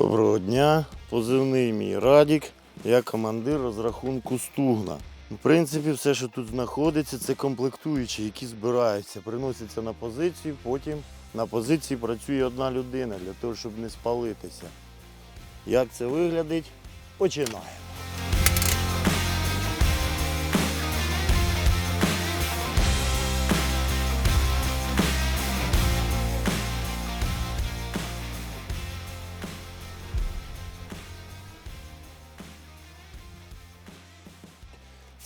Доброго дня, позивний мій Радік. Я командир розрахунку Стугна. В принципі, все, що тут знаходиться, це комплектуючі, які збираються, приносяться на позицію, потім на позиції працює одна людина для того, щоб не спалитися. Як це виглядить? Починаємо.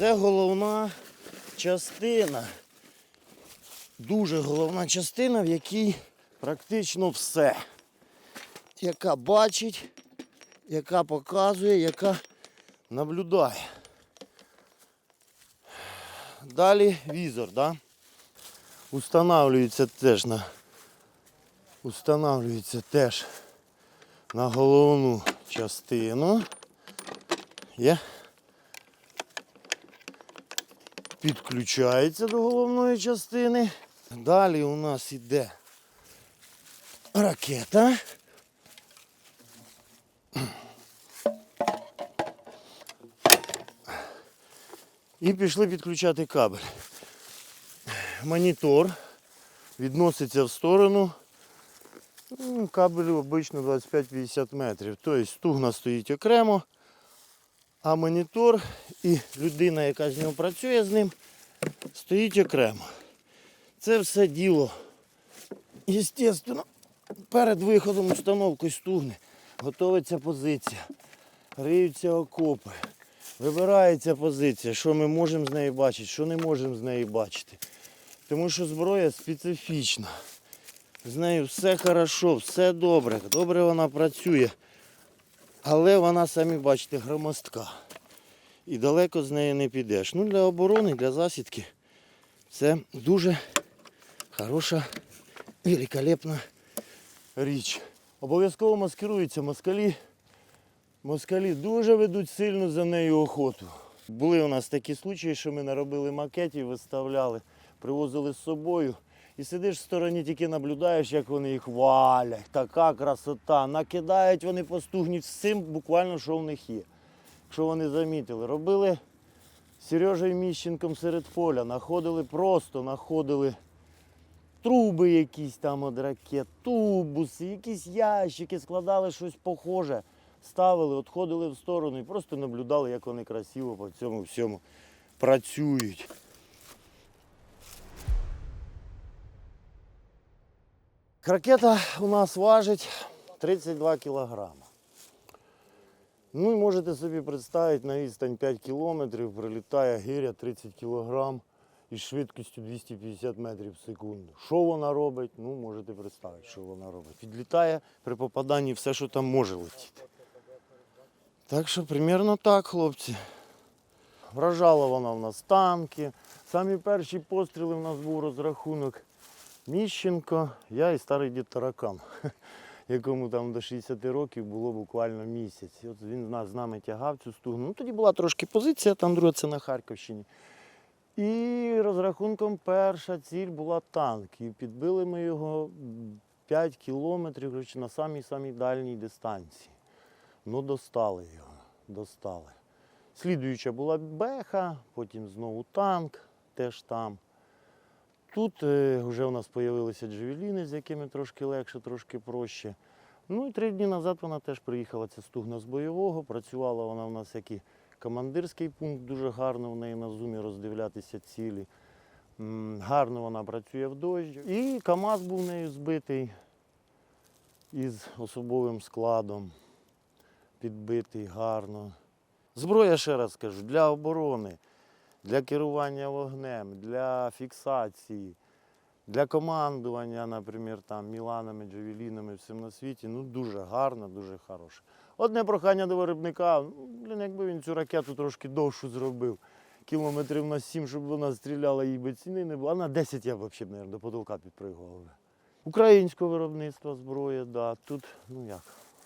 Це головна частина. Дуже головна частина, в якій практично все. Яка бачить, яка показує, яка наблюдає. Далі візор, да? Устанавлюється теж на устанавлюється теж на головну частину. Є. підключається до головної частини. Далі у нас іде ракета. І пішли підключати кабель. Монітор відноситься в сторону. Ну, Кабелю обично 25-50 метрів. Тобто стугна стоїть окремо, а монітор і людина, яка з нього працює з ним, стоїть окремо. Це все діло, звісно, перед виходом установки стугни готується позиція, риються окопи, вибирається позиція, що ми можемо з нею бачити, що не можемо з нею бачити. Тому що зброя специфічна. З нею все хорошо, все добре, добре вона працює. Але вона, самі бачите, громоздка. І далеко з нею не підеш. Ну, для оборони, для засідки це дуже хороша, великолепна річ. Обов'язково маскируються москалі. Москалі дуже ведуть сильно за нею охоту. Були у нас такі случаї, що ми наробили макетів, виставляли, привозили з собою. І сидиш в стороні, тільки наблюдаєш, як вони їх валять. Така красота. Накидають вони по стугні всім буквально, що в них є. Якщо вони замітили. Робили Сережею Міщенком серед поля, знаходили просто, знаходили труби якісь там від ракет, тубуси, якісь ящики, складали щось похоже, ставили, відходили в сторону і просто наблюдали, як вони красиво по цьому всьому працюють. Ракета у нас важить 32 кілограма. Ну і можете собі представити, на відстань 5 кілометрів прилітає гиря 30 кілограм із швидкістю 250 метрів в секунду. Що вона робить? Ну, можете представити, що вона робить. Підлітає при попаданні все, що там може летіти. Так що примерно так, хлопці. Вражала вона в нас танки. Самі перші постріли в нас був розрахунок Міщенко, я і старий дід Таракан, якому там до 60 років було буквально місяць. І от він нас з нами тягав цю стугну. Ну тоді була трошки позиція, там друга це на Харківщині. І розрахунком перша ціль була танк. І підбили ми його 5 кілометрів на самій самій дальній дистанції. Ну, достали його, достали. Слідуюча була беха, потім знову танк, теж там. Тут е, вже у нас з'явилися джевеліни, з якими трошки легше, трошки проще. Ну і три дні назад вона теж приїхала, ця стугна з бойового. Працювала вона у нас як і командирський пункт, дуже гарно в неї на зумі роздивлятися цілі. Гарно вона працює в дощ. І КАМАЗ був нею збитий із особовим складом. Підбитий гарно. Зброя, ще раз кажу, для оборони для керування вогнем, для фіксації, для командування, наприклад, там, Міланами, Джавелінами, всім на світі. Ну, дуже гарно, дуже хороше. Одне прохання до виробника, ну, блін, якби він цю ракету трошки довшу зробив, кілометрів на 7, щоб вона стріляла, їй би ціни не було. А на 10 я б взагалі, мабуть, до потолка підпригував. Українського виробництва зброя, да. Тут, ну як,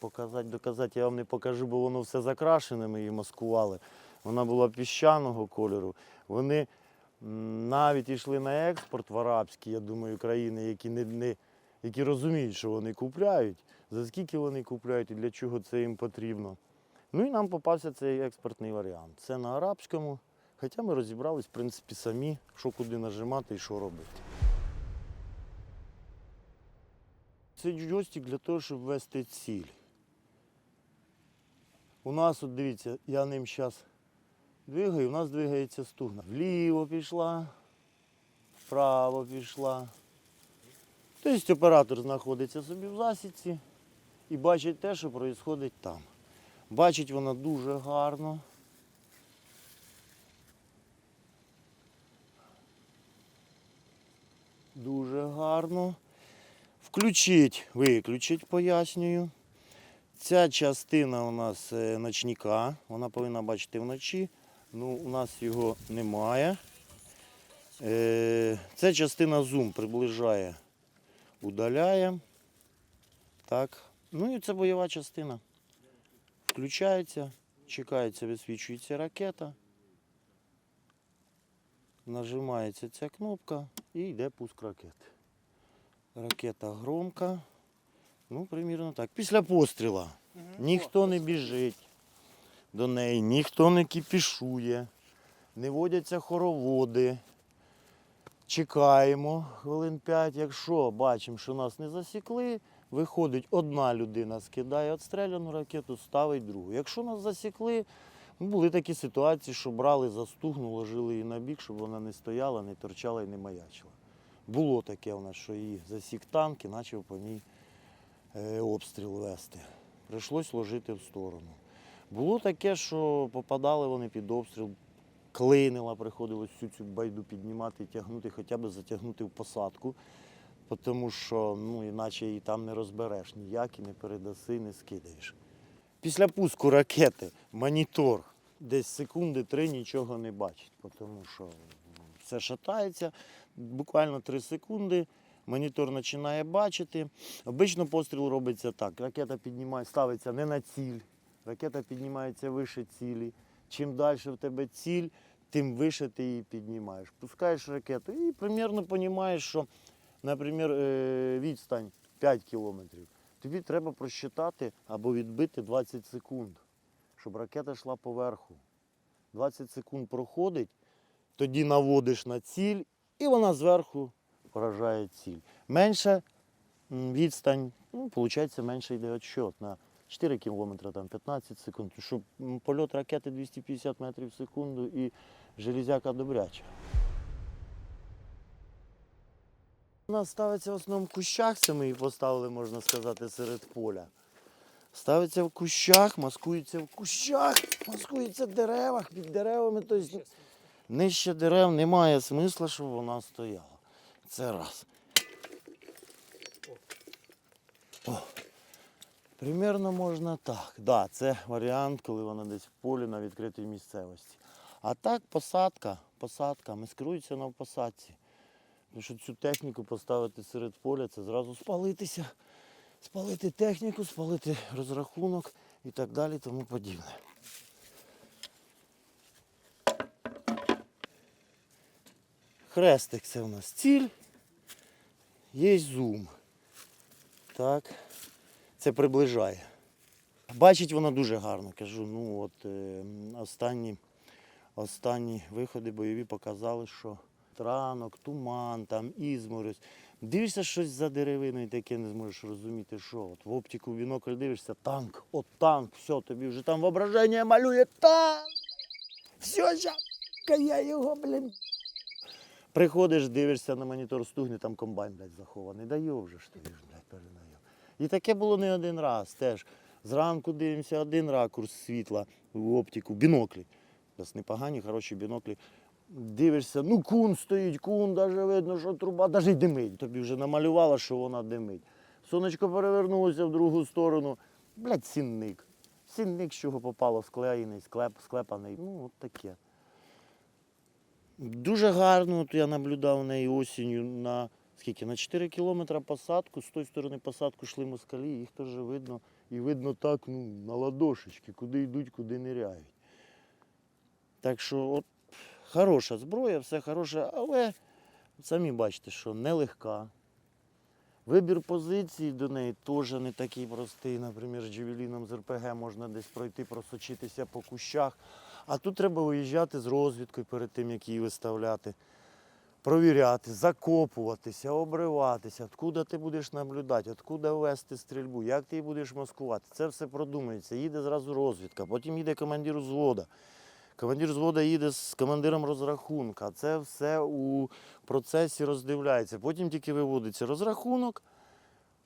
показати, доказати я вам не покажу, бо воно все закрашене, ми її маскували. Вона була піщаного кольору. Вони навіть йшли на експорт в арабські, я думаю, країни, які не, не які розуміють, що вони купляють. за скільки вони купляють і для чого це їм потрібно. Ну і нам попався цей експортний варіант. Це на арабському, хоча ми розібрались, в принципі, самі, що куди нажимати і що робити. Це джойстик для того, щоб ввести ціль. У нас, от дивіться, я ним зараз двигаю, у нас двигається стугна. Вліво пішла, вправо пішла. Тобто оператор знаходиться собі в засідці і бачить те, що відбувається там. Бачить вона дуже гарно. Дуже гарно. Включить, виключить, пояснюю. Ця частина у нас е, ночника, вона повинна бачити вночі. Ну, у нас його немає. Е, Ця частина зум приближає, удаляє. Так. Ну і це бойова частина. Включається, чекається, висвічується ракета. Нажимається ця кнопка і йде пуск ракети. Ракета громка. Ну, примірно так. Після постріла ніхто не біжить до неї, ніхто не кіпішує, не водяться хороводи. Чекаємо хвилин 5. Якщо бачимо, що нас не засікли, виходить одна людина, скидає відстріляну ракету, ставить другу. Якщо нас засікли, були такі ситуації, що брали за стугну, ложили її на бік, щоб вона не стояла, не торчала і не маячила. Було таке у нас, що її засік танк і почав по ній е, обстріл вести. Прийшлось ложити в сторону. Було таке, що попадали вони під обстріл, клинила, приходилось всю цю байду піднімати, тягнути, хоча б затягнути в посадку, тому що ну, іначе її там не розбереш ніяк і не передаси, не скидаєш. Після пуску ракети монітор десь секунди три нічого не бачить, тому що ну, все шатається, буквально 3 секунди. Монітор починає бачити. Обично постріл робиться так. Ракета піднімає, ставиться не на ціль. Ракета піднімається вище цілі. Чим далі в тебе ціль, тим вище ти її піднімаєш. Пускаєш ракету і примірно розумієш, що, наприклад, е, відстань 5 кілометрів. Тобі треба просчитати або відбити 20 секунд, щоб ракета йшла поверху. 20 секунд проходить, тоді наводиш на ціль, і вона зверху поражає ціль. Менше відстань, ну, виходить, менше йде відсчет на 4 кілометри, там 15 секунд. Щоб польот ракети 250 метрів в секунду і железяка добряча. У нас ставиться в основному в кущах, це ми її поставили, можна сказати, серед поля. Ставиться в кущах, маскується в кущах, маскується в деревах, під деревами. Тобто нижче дерев немає смисла, щоб вона стояла. Це раз. О. Примірно можна так. Да, це варіант, коли вона десь в полі на відкритій місцевості. А так посадка, посадка, маскирується на посадці. Тому що цю техніку поставити серед поля, це зразу спалитися, спалити техніку, спалити розрахунок і так далі, тому подібне. Хрестик це у нас ціль. Є зум. Так. Це приближає. Бачить вона дуже гарно. Кажу, ну от е, останні, останні виходи бойові показали, що ранок, туман, там ізморозь. Дивишся щось за деревиною, таке не зможеш розуміти, що. От в оптику в бінокль дивишся, танк, от танк, все, тобі вже там воображення малює танк. Все, щас, я його, блін. Приходиш, дивишся на монітор стугне, там комбайн, блядь, захований. Да йов же ж ж, блядь, перенайов. І таке було не один раз теж. Зранку дивимося один ракурс світла в оптику, біноклі. Нас непогані, хороші біноклі. Дивишся, ну кун стоїть, кун, навіть видно, що труба, навіть й димить. Тобі вже намалювала, що вона димить. Сонечко перевернулося в другу сторону. Блядь, сінник. Сінник, з чого попало, склеєний, склеп, склепаний. Ну, от таке. Дуже гарно, от я наблюдав неї осінню на скільки? На 4 кілометри посадку, з тої сторони посадку йшли москалі, їх теж видно. І видно так, ну, на ладошечки, куди йдуть, куди ниряють. Так що, от, хороша зброя, все хороше, але самі бачите, що нелегка. Вибір позиції до неї теж не такий простий. Наприклад, з джевеліном з РПГ можна десь пройти, просочитися по кущах. А тут треба виїжджати з розвідкою перед тим, як її виставляти. Провіряти, закопуватися, обриватися, откуда ти будеш наблюдати, откуда вести стрільбу, як ти її будеш маскувати. Це все продумується. Їде зразу розвідка, потім їде командир взвода. Командир взвода їде з командиром розрахунка. Це все у процесі роздивляється. Потім тільки виводиться розрахунок,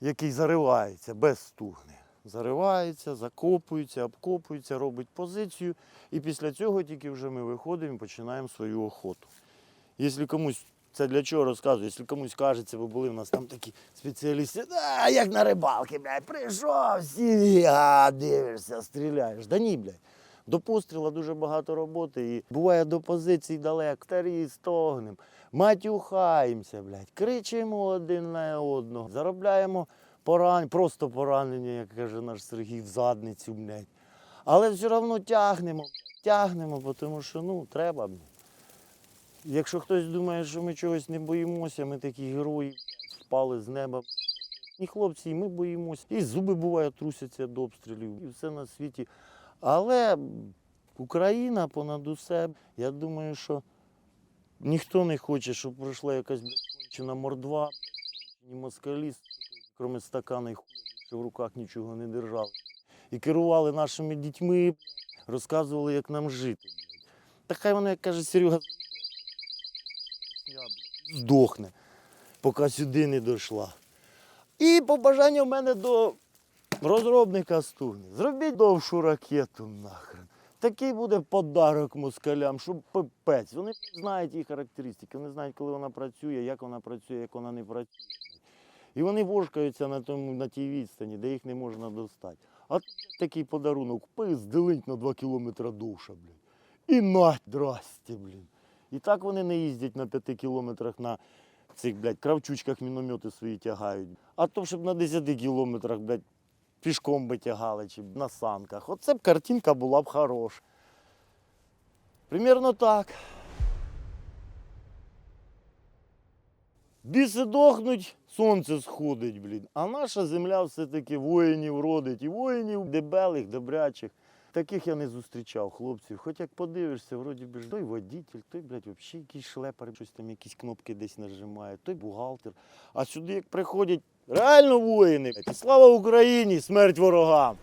який заривається без стугни. Заривається, закопується, обкопується, робить позицію. І після цього тільки вже ми виходимо і починаємо свою охоту. Якщо комусь це для чого розказую, якщо комусь кажеться, бо були в нас там такі спеціалісти, а, як на рибалки, блядь, прийшов, сів, а, дивишся, стріляєш. Да ні, блядь. До постріла дуже багато роботи. І буває до позицій далеко. Старі стогнем, матюхаємося, блядь, кричимо один на одного, заробляємо поран... просто поранення, як каже наш Сергій, в задницю, блядь. Але все одно тягнемо, тягнемо, тому що ну, треба. Блядь. Якщо хтось думає, що ми чогось не боїмося, ми такі герої впали з неба. І хлопці, і ми боїмося. І зуби буває трусяться до обстрілів, і все на світі. Але Україна понад усе, я думаю, що ніхто не хоче, щоб пройшла якась кончена мордва, ні москалі, крім стакана і що в руках нічого не держали. І керували нашими дітьми, розказували, як нам жити. Та хай вона, як каже Серега, блядь, здохне, поки сюди не дійшла. І побажання в мене до розробника стугни. Зробіть довшу ракету нахрен. Такий буде подарок москалям, щоб пипець. Вони знають її характеристики, вони знають, коли вона працює, як вона працює, як вона не працює. І вони вошкаються на, тому, на тій відстані, де їх не можна достати. А такий подарунок, пиздилить на 2 кілометри довше, блін. І на, здрасте, блін. І так вони не їздять на 5 кілометрах на цих, блядь, кравчучках міномети свої тягають. А то, щоб на 10 кілометрах, блядь, пішком би тягали чи на санках. Оце б картинка була б хороша. Примірно так. Біси дохнуть, сонце сходить, блін. А наша земля все-таки воїнів родить. І воїнів дебелих, добрячих. Таких я не зустрічав хлопців. Хоч як подивишся, вроді би той водитель, той, блядь, взагалі якийсь шлепер, щось там якісь кнопки десь нажимає, той бухгалтер. А сюди як приходять реально воїни. Слава Україні, смерть ворогам.